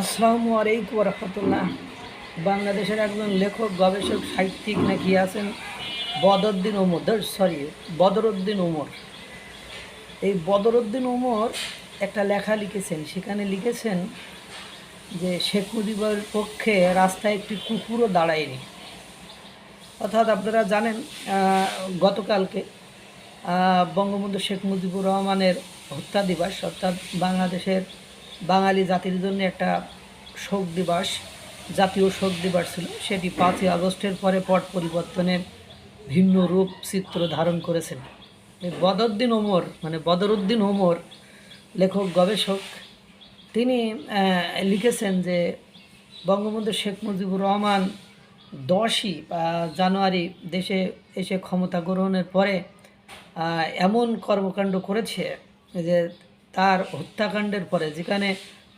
আসসালামু আলাইকুম রহমতুল্লাহ বাংলাদেশের একজন লেখক, গবেষক, সাহিত্যিক নাকি আছেন? বদরুদ্দিন ওমর সরি বদরুদ্দিন ওমর। এই বদরুদ্দিন ওমর একটা লেখা লিখেছেন, সেখানে লিখেছেন যে, শেখ মুজিবের পক্ষে রাস্তায় একটি কুকুরও দাঁড়ায়নি। অর্থাৎ আপনারা জানেন গতকালকে বঙ্গবন্ধু শেখ মুজিবুর রহমানের হত্যা দিবস, অর্থাৎ বাংলাদেশের বাঙালি জাতির জন্য একটা শোক দিবস, জাতীয় শোক দিবস ছিল। সেটি পাঁচই আগস্টের পরে পট পরিবর্তনের ভিন্ন রূপ, চিত্র ধারণ করেছেন। এই বদরুদ্দিন ওমর মানে বদরুদ্দিন ওমর, লেখক, গবেষক, তিনি লিখেছেন যে বঙ্গবন্ধু শেখ মুজিবুর রহমান দশই জানুয়ারি দেশে এসে ক্ষমতা গ্রহণের পরে এমন কর্মকাণ্ড করেছে যে তার হত্যাকাণ্ডের পরে, যেখানে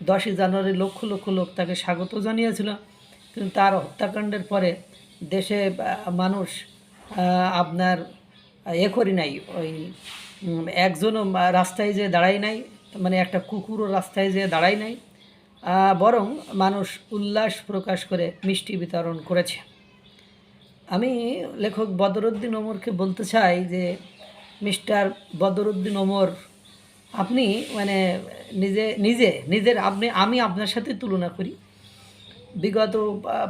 দশই জানুয়ারি লক্ষ লক্ষ লোক তাকে স্বাগত জানিয়েছিল, কিন্তু তার হত্যাকাণ্ডের পরে দেশে মানুষ আপনার, এ করি নাই, ওই একজনও রাস্তায় যে দাঁড়াই নাই মানে একটা কুকুরও রাস্তায় যে দাঁড়াই নাই বরং মানুষ উল্লাস প্রকাশ করে মিষ্টি বিতরণ করেছে। আমি লেখক বদরুদ্দিন ওমরকে বলতে চাই যে, মিস্টার বদরুদ্দিন ওমর আপনি মানে নিজে নিজে, নিজের আপনি, আমি আপনার সাথে তুলনা করি। বিগত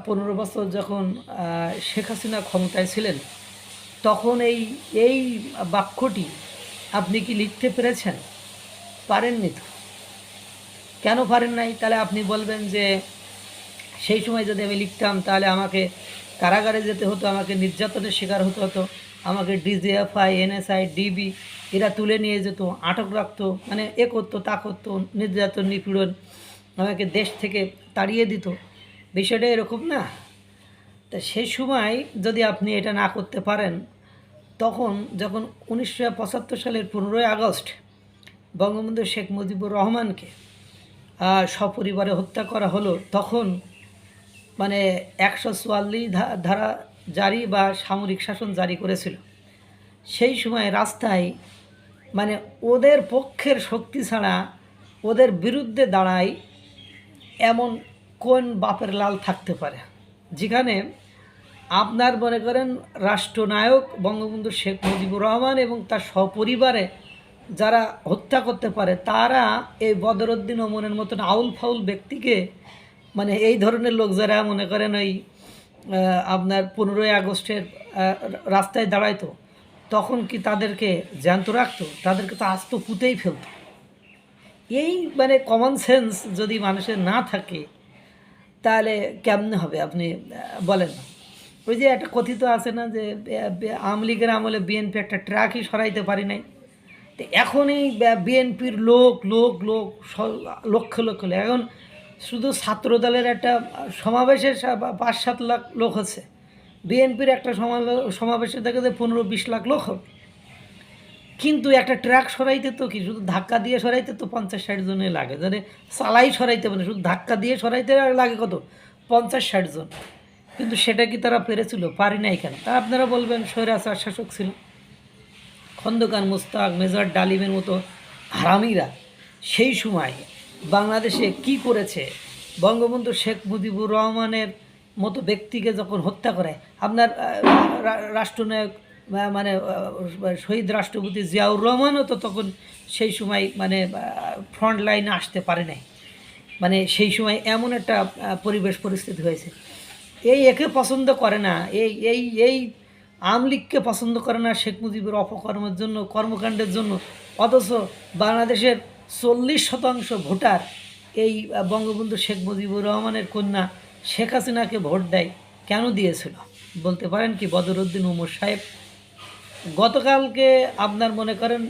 পনেরো বছর যখন শেখ হাসিনা ক্ষমতায় ছিলেন, তখন এই এই বাক্যটি আপনি কি লিখতে পেরেছেন? পারেননি তো? কেন পারেন নাই? তাহলে আপনি বলবেন যে, সেই সময় যদি আমি লিখতাম, তাহলে আমাকে কারাগারে যেতে হতো, আমাকে নির্যাতনের শিকার হতে হতো। আমাকে ডিজিএফআই এনএসআই ডিবি এরা তুলে নিয়ে যেত, আটক রাখতো মানে এ করতো, তা করতো, নির্যাতন, নিপীড়ন, আমাকে দেশ থেকে তাড়িয়ে দিত। বিষয়টা এরকম না। তা সেই সময় যদি আপনি এটা না করতে পারেন, তখন যখন উনিশশো পঁচাত্তর সালের পনেরোই আগস্ট বঙ্গবন্ধু শেখ মুজিবুর রহমানকে সপরিবারে হত্যা করা হলো, তখন মানে একশো চুয়াল্লিশ ধারা জারি বা সামরিক শাসন জারি করেছিল। সেই সময় রাস্তায় মানে ওদের পক্ষের শক্তি ছাড়া ওদের বিরুদ্ধে দাঁড়ায় এমন কোন বাপের লাল থাকতে পারে? যেখানে আপনার মনে করেন রাষ্ট্রনায়ক বঙ্গবন্ধু শেখ মুজিবুর রহমান এবং তার সপরিবারে যারা হত্যা করতে পারে, তারা এই বদরুদ্দিন ওমরের মতন আউল ফাউল ব্যক্তিকে মানে এই ধরনের লোক যারা মনে করেন ওই আপনার পনেরোই আগস্টের রাস্তায় দাঁড়াইতো, তখন কি তাদেরকে জ্যান্ত রাখতো? তাদেরকে তো আস্ত পুঁতেই ফেলতো। এই মানে কমন সেন্স যদি মানুষের না থাকে, তাহলে কেমনে হবে? আপনি বলেন। ওই যে একটা কথিত আছে না যে আওয়ামী লীগের আমলে বিএনপি একটা ট্রাকই সরাইতে পারি নাই। তো এখন এই বিএনপির লোক লোক লোক লক্ষ লক্ষ লোক। এখন শুধু ছাত্র দলের একটা সমাবেশে সা- বা- পাঁচ সাত লাখ লোক হচ্ছে। বিএনপির একটা সমাবে- সমাবেশে দেখা যায় পনেরো বিশ লাখ লোক হবে। কিন্তু একটা ট্রাক সরাইতে তো কি? শুধু ধাক্কা দিয়ে সরাইতে তো পঞ্চাশ ষাট জনে লাগে। মানে চালাই সরাইতে মানে শুধু ধাক্কা দিয়ে সরাইতে লাগে কত? পঞ্চাশ ষাট জন। কিন্তু সেটা কি তারা পেরেছিল? পারি নাই কেন? তা আপনারা বলবেন স্বৈরাচার শাসক ছিল। খন্দকার মুস্তাক, মেজর ডালিমের মতো হারামিরা। সেই সময় বাংলাদেশে কি করেছে? বঙ্গবন্ধু শেখ মুজিবুর রহমানের মতো ব্যক্তিকে যখন হত্যা করে, আপনার রাষ্ট্রনায়ক মানে শহীদ রাষ্ট্রপতি জিয়াউর রহমানও তো তখন সেই সময় মানে ফ্রন্ট লাইনে আসতে পারে নাই। মানে সেই সময় এমন একটা পরিবেশ পরিস্থিতি হয়েছে। এই একে পছন্দ করে না, এই এই এই আওয়ামী লীগকে পছন্দ করে না শেখ মুজিবের অপকর্মের জন্য, কর্মকাণ্ডের জন্য, অথচ বাংলাদেশের চল্লিশ শতাংশ ভোটার এই বঙ্গবন্ধু শেখ মুজিবুর রহমানের কন্যা শেখ হাসিনাকে ভোট দেয়, কেন দিয়েছিল? বলতে পারেন কি বদরুদ্দিন উমর সাহেব? গতকালকে আপনার মনে করেন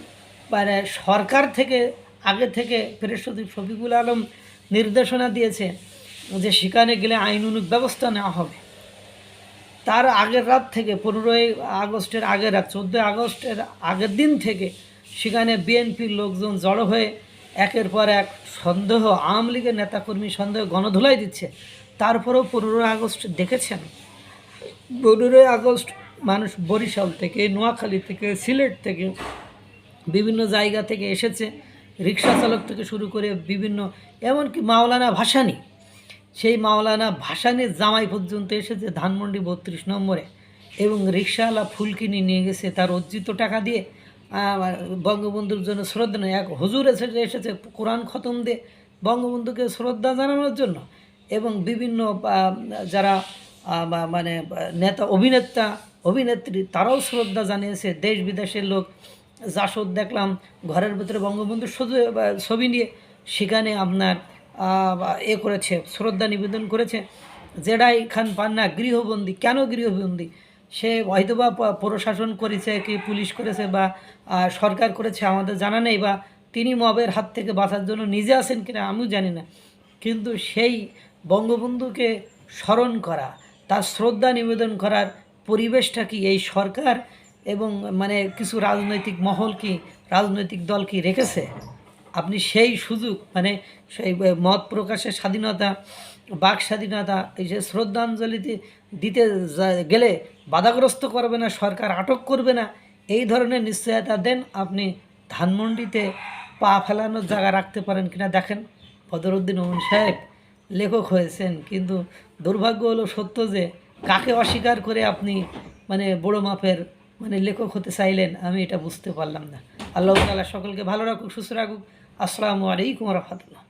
মানে সরকার থেকে, আগে থেকে প্রেসদীপ শফিকুল আলম নির্দেশনা দিয়েছে যে সেখানে গেলে আইনুনিক ব্যবস্থা নেওয়া হবে। তার আগের রাত থেকে, পনেরোই আগস্টের আগের রাত, চোদ্দোই আগস্টের আগের দিন থেকে সেখানে বিএনপির লোকজন জড়ো হয়ে একের পর এক সন্দেহ, আওয়ামী লীগের নেতাকর্মী সন্দেহ গণধুলাই দিচ্ছে। তারপরেও পনেরোই আগস্ট দেখেছেন। পনেরোই আগস্ট মানুষ বরিশাল থেকে, নোয়াখালী থেকে, সিলেট থেকে, বিভিন্ন জায়গা থেকে এসেছে। রিক্সা চালক থেকে শুরু করে বিভিন্ন, এমনকি মাওলানা ভাসানি, সেই মাওলানা ভাসানের জামাই পর্যন্ত এসেছে ধানমন্ডি বত্রিশ নম্বরে। এবং রিক্সাওয়ালা ফুল কিনে নিয়ে গেছে তার অর্জিত টাকা দিয়ে। বঙ্গবন্ধুর জন্য শ্রদ্ধা নেই। এক হুজুর এসে এসেছে, কোরআন খতম দিয়ে বঙ্গবন্ধুকে শ্রদ্ধা জানানোর জন্য। এবং বিভিন্ন যারা মানে নেতা, অভিনেতা, অভিনেত্রী, তারাও শ্রদ্ধা জানিয়েছে। দেশ বিদেশের লোক জাসদ দেখলাম, ঘরের ভিতরে বঙ্গবন্ধুর ছবি- নিয়ে। সেখানে আপনার এ করেছে, শ্রদ্ধা নিবেদন করেছে। জেডাই খান পান্না গৃহবন্দী। কেন গৃহবন্দী? সে হয়তোবা প্রশাসন করেছে কি পুলিশ করেছে বা সরকার করেছে আমাদের জানা নেই বা তিনি মবের হাত থেকে বাঁচার জন্য নিজে আছেন কিনা আমিও জানি না। কিন্তু সেই বঙ্গবন্ধুকে স্মরণ করা, তার শ্রদ্ধা নিবেদন করার পরিবেশটা কি এই সরকার এবং মানে কিছু রাজনৈতিক মহল কি, রাজনৈতিক দল কি রেখেছে? আপনি সেই সুযোগ মানে সেই মত প্রকাশের স্বাধীনতা বাক স্বাধীনতা এই যে শ্রদ্ধাঞ্জলিতে দিতে গেলে বাধাগ্রস্ত করবে না, সরকার আটক করবে না, এই ধরনের নিশ্চয়তা দেন আপনি ধানমন্ডিতে পা ফেলানোর জায়গা রাখতে পারেন কিনা দেখেন। বদরুদ্দিন ওমন সাহেব লেখক হয়েছেন, কিন্তু দুর্ভাগ্য হলো সত্য যে কাকে অস্বীকার করে আপনি মানে বড় মাপের মানে লেখক হতে চাইলেন, আমি এটা বুঝতে পারলাম না। আল্লাহ তাআলা সকলকে ভালো রাখুক, সুস্থ রাখুক। আসসালামু আলাইকুম রহমতুল্লাহ।